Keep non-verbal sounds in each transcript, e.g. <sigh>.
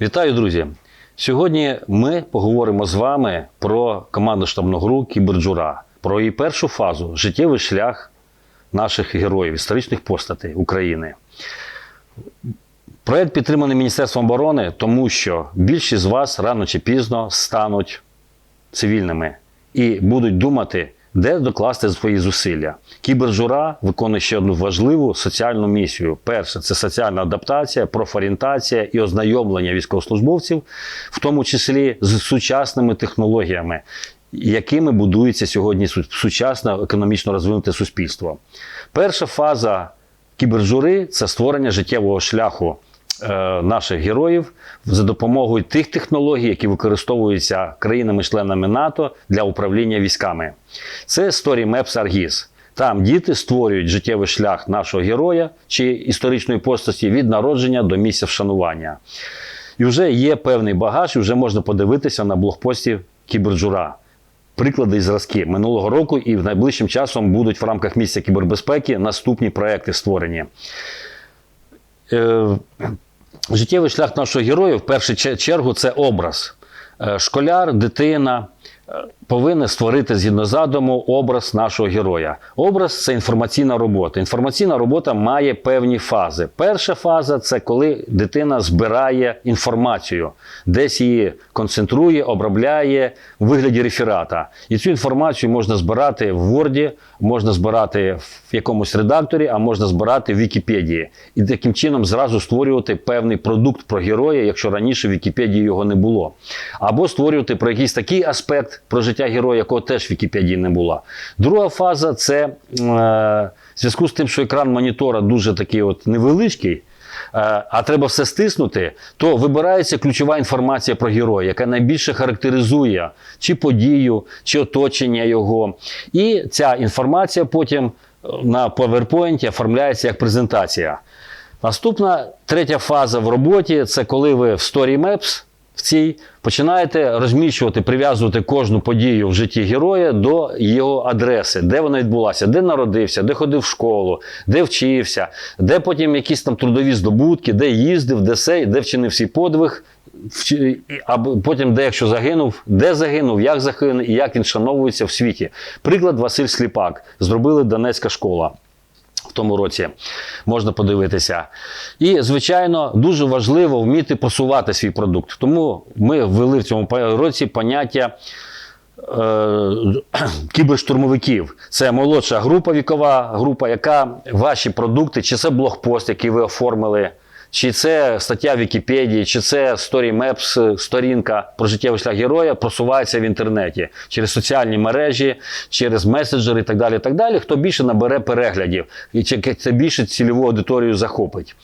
Вітаю, друзі! Сьогодні ми поговоримо з вами про команду штабну гру Кіберджура, про її першу фазу життєвий шлях наших героїв, історичних постатей України. Проект підтриманий Міністерством оборони, тому що більшість з вас рано чи пізно стануть цивільними і будуть думати, де докласти свої зусилля. Кібержура виконує ще одну важливу соціальну місію. Перше це соціальна адаптація, профорієнтація і ознайомлення військовослужбовців, в тому числі з сучасними технологіями, якими будується сьогодні сучасне економічно розвинуте суспільство. Перша фаза кібержури це створення життєвого шляху наших героїв за допомогою тих технологій, які використовуються країнами-членами НАТО для управління військами. Це Story Maps Argis. Там діти створюють життєвий шлях нашого героя чи історичної постаті від народження до місця вшанування. І вже є певний багаж, і вже можна подивитися на блогпості Кіберджура. Приклади і зразки минулого року і в найближчим часом будуть в рамках місця кібербезпеки наступні проекти створені. Життєвий шлях нашого героя в першу чергу це образ. Е, Школяр, дитина повинен створити згідно задуму образ нашого героя. Образ це інформаційна робота. Інформаційна робота має певні фази. Перша фаза це коли дитина збирає інформацію, десь її концентрує, обробляє у вигляді реферата. І цю інформацію можна збирати в Word, можна збирати в якомусь редакторі, а можна збирати в Вікіпедії. І таким чином зразу створювати певний продукт про героя, якщо раніше в Вікіпедії його не було. Або створювати про якийсь такий аспект про життя героя, якого теж в Вікіпедії не було. Друга фаза це е, в зв'язку з тим, що екран монітора дуже такий от невеличкий. е, А треба все стиснути, то вибирається ключова інформація про героя, яка найбільше характеризує чи подію, чи оточення його. І ця інформація потім е, на PowerPoint оформляється як презентація. Наступна третя фаза в роботі це коли ви в Story Maps в цій починаєте розміщувати, прив'язувати кожну подію в житті героя до його адреси, де вона відбулася, де народився, де ходив в школу, де вчився, де потім якісь там трудові здобутки, де їздив, де сей, де вчинив свій подвиг. Або потім, де якщо загинув, де загинув, як загинув і як він шановується в світі. Приклад Василь Сліпак. Зробили Донецька школа в тому році можна подивитися. І, звичайно, дуже важливо вміти посувати свій продукт. Тому ми ввели в цьому році поняття. е, <clears throat> Кіберштурмовиків це молодша група, вікова група, яка ваші продукти, чи це блогпост, який ви оформили, чи це стаття в Вікіпедії, чи це Story Maps, сторінка про життєвий шлях героя просувається в інтернеті через соціальні мережі, через меседжери і так далі. так далі. Хто більше набере переглядів і це більше цільову аудиторію захопить.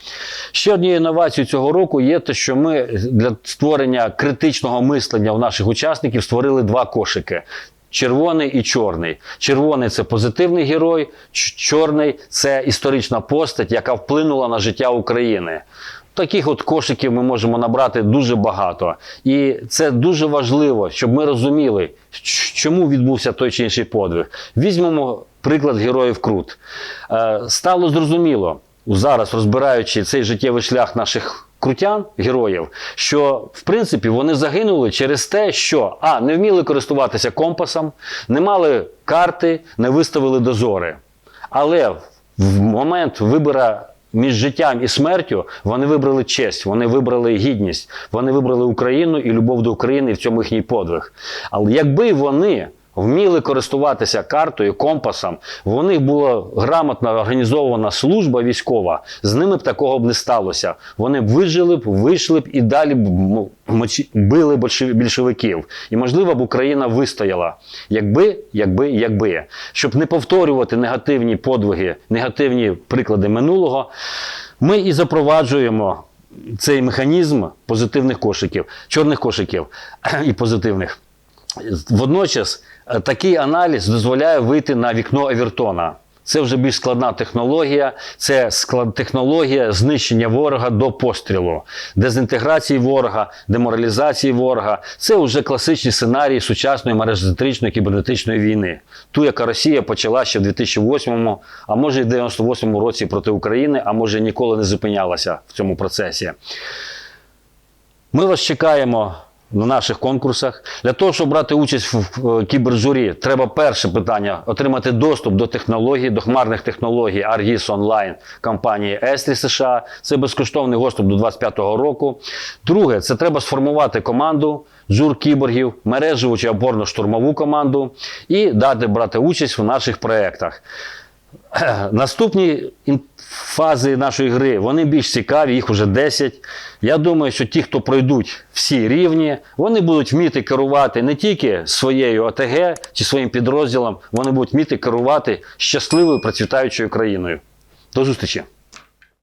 Ще однією інновацією цього року є те, що ми для створення критичного мислення у наших учасників створили два кошики. Червоний і чорний. Червоний це позитивний герой, чорний це історична постать, яка вплинула на життя України. Таких от кошиків ми можемо набрати дуже багато. І це дуже важливо, щоб ми розуміли, чому відбувся той чи інший подвиг. Візьмемо приклад героїв Крут. Е, Стало зрозуміло, зараз розбираючи цей життєвий шлях наших крутян, героїв, що в принципі вони загинули через те, що а не вміли користуватися компасом, не мали карти, не виставили дозори. Але в момент вибора між життям і смертю вони вибрали честь, вони вибрали гідність, вони вибрали Україну і любов до України і в цьому їхній подвиг. Але якби вони вміли користуватися картою, компасом, в них була грамотно організована служба військова, з ними б такого б не сталося. Вони б вижили б, вийшли б і далі б били більшовиків. І, можливо, б Україна вистояла. Якби, якби, якби. Щоб не повторювати негативні подвиги, негативні приклади минулого, ми і запроваджуємо цей механізм позитивних кошиків, чорних кошиків <clears throat> і позитивних. Водночас такий аналіз дозволяє вийти на вікно Евертона. Це вже більш складна технологія, це склад технологія знищення ворога до пострілу, дезінтеграції ворога, деморалізації ворога. Це вже класичні сценарії сучасної мережетричної кібернетичної війни. Ту, яка Росія почала ще в 2008, а може і в 98 році проти України, а може ніколи не зупинялася в цьому процесі. Ми вас чекаємо на наших конкурсах. Для того, щоб брати участь в в кібержурі, треба перше питання отримати доступ до технологій, до хмарних технологій ARGIS Online компанії Esri США. Це безкоштовний доступ до 2025 року. Друге, це треба сформувати команду жур кіборгів, мережеву чи опорно-штурмову команду і дати брати участь в наших проєктах. <clears throat> Наступні фази нашої гри вони більш цікаві, їх вже 10. Я думаю, що ті, хто пройдуть всі рівні, вони будуть вміти керувати не тільки своєю ОТГ чи своїм підрозділом, вони будуть вміти керувати щасливою процвітаючою країною. До зустрічі!